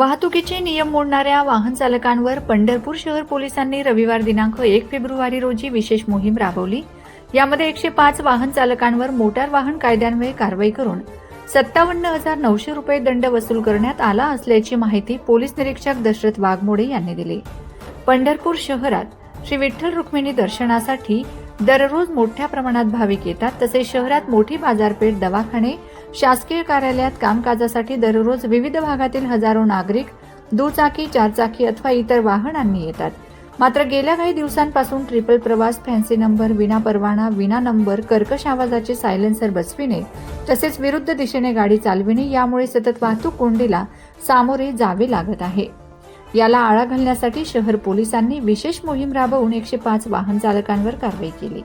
वाहतुकीचे नियम मोडणाऱ्या वाहन चालकांवर पंढरपूर शहर पोलिसांनी रविवार दिनांक एक फेब्रुवारी रोजी विशेष मोहीम राबवली. यामध्ये एकशे पाच वाहन चालकांवर मोटार वाहन कायद्यान्वये कारवाई करून सत्तावन्न हजार नऊशे रुपये दंड वसूल करण्यात आला असल्याची माहिती पोलीस निरीक्षक दशरथ वाघमोडे यांनी दिली. पंढरपूर शहरात श्री विठ्ठल रुक्मिणी दर्शनासाठी दररोज मोठ्या प्रमाणात भाविक येतात. तसेच शहरात मोठी बाजारपेठ दवाखाने शासकीय कार्यालयात कामकाजासाठी दररोज विविध भागातील हजारो नागरिक दुचाकी चारचाकी अथवा इतर वाहनांनी येतात. मात्र गेल्या काही दिवसांपासून ट्रिपल प्रवास फॅन्सी नंबर विना परवाना विना नंबर कर्कश आवाजाचे सायलेन्सर बसविणे तसेच विरुद्ध दिशेने गाडी चालविणे यामुळे सतत वाहतूक कोंडीला सामोरे जावे लागत आहे. याला आळा घालण्यासाठी शहर पोलिसांनी विशेष मोहीम राबवून एकशे पाच वाहन चालकांवर कारवाई केली.